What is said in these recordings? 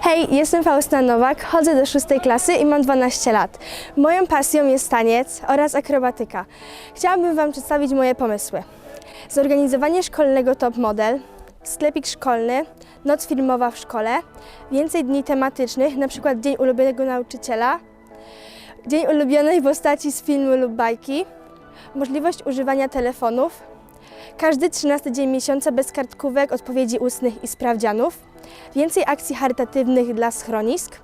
Hej, jestem Faustyna Nowak, chodzę do szóstej klasy i mam 12 lat. Moją pasją jest taniec oraz akrobatyka. Chciałabym Wam przedstawić moje pomysły. Zorganizowanie szkolnego top model, sklepik szkolny, noc filmowa w szkole, więcej dni tematycznych, np. Dzień ulubionego nauczyciela, dzień ulubionej postaci z filmu lub bajki, możliwość używania telefonów, każdy 13 dzień miesiąca bez kartkówek, odpowiedzi ustnych i sprawdzianów, więcej akcji charytatywnych dla schronisk,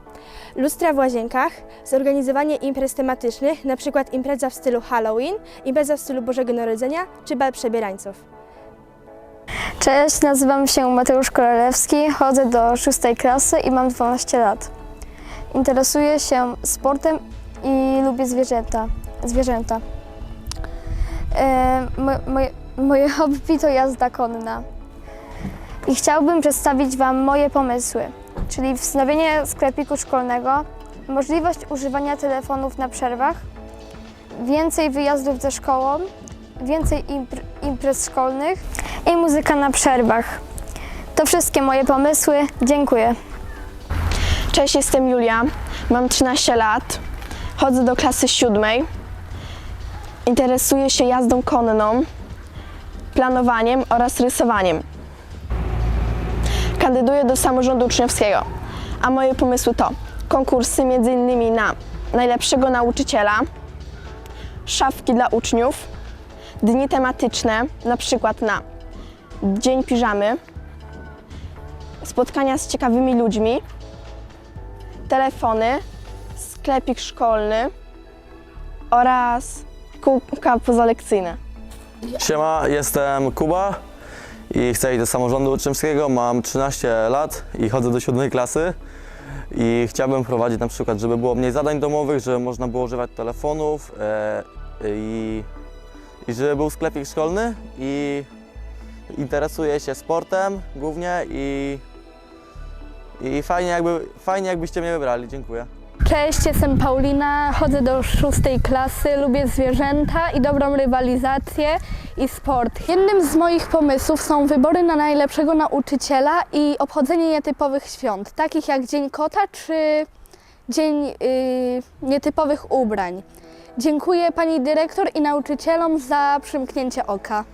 lustra w łazienkach, zorganizowanie imprez tematycznych, np. impreza w stylu Halloween, impreza w stylu Bożego Narodzenia czy bal przebierańców. Cześć, nazywam się Mateusz Koralewski, chodzę do szóstej klasy i mam 12 lat. Interesuję się sportem i lubię zwierzęta. zwierzęta. E, mo, moje, moje hobby to jazda konna. I chciałbym przedstawić Wam moje pomysły, czyli wznowienie sklepiku szkolnego, możliwość używania telefonów na przerwach, więcej wyjazdów ze szkołą, więcej impr- imprez szkolnych i muzyka na przerwach. To wszystkie moje pomysły. Dziękuję. Cześć, jestem Julia, mam 13 lat, chodzę do klasy siódmej. Interesuję się jazdą konną, planowaniem oraz rysowaniem. Kandyduję do samorządu uczniowskiego, a moje pomysły to konkursy m.in. na najlepszego nauczyciela, szafki dla uczniów, dni tematyczne, na przykład na Dzień Piżamy, spotkania z ciekawymi ludźmi, telefony, sklepik szkolny oraz kółka pozalekcyjne. Siema, jestem Kuba i chcę iść do samorządu uczniowskiego. Mam 13 lat i chodzę do siódmej klasy. I chciałbym prowadzić na przykład, żeby było mniej zadań domowych, żeby można było używać telefonów e, i, i żeby był sklepik szkolny i interesuję się sportem głównie i, i fajnie, jakby, fajnie jakbyście mnie wybrali. Dziękuję. Cześć, jestem Paulina, chodzę do szóstej klasy, lubię zwierzęta i dobrą rywalizację i sport. Jednym z moich pomysłów są wybory na najlepszego nauczyciela i obchodzenie nietypowych świąt, takich jak Dzień Kota czy Dzień yy, Nietypowych Ubrań. Dziękuję pani dyrektor i nauczycielom za przymknięcie oka.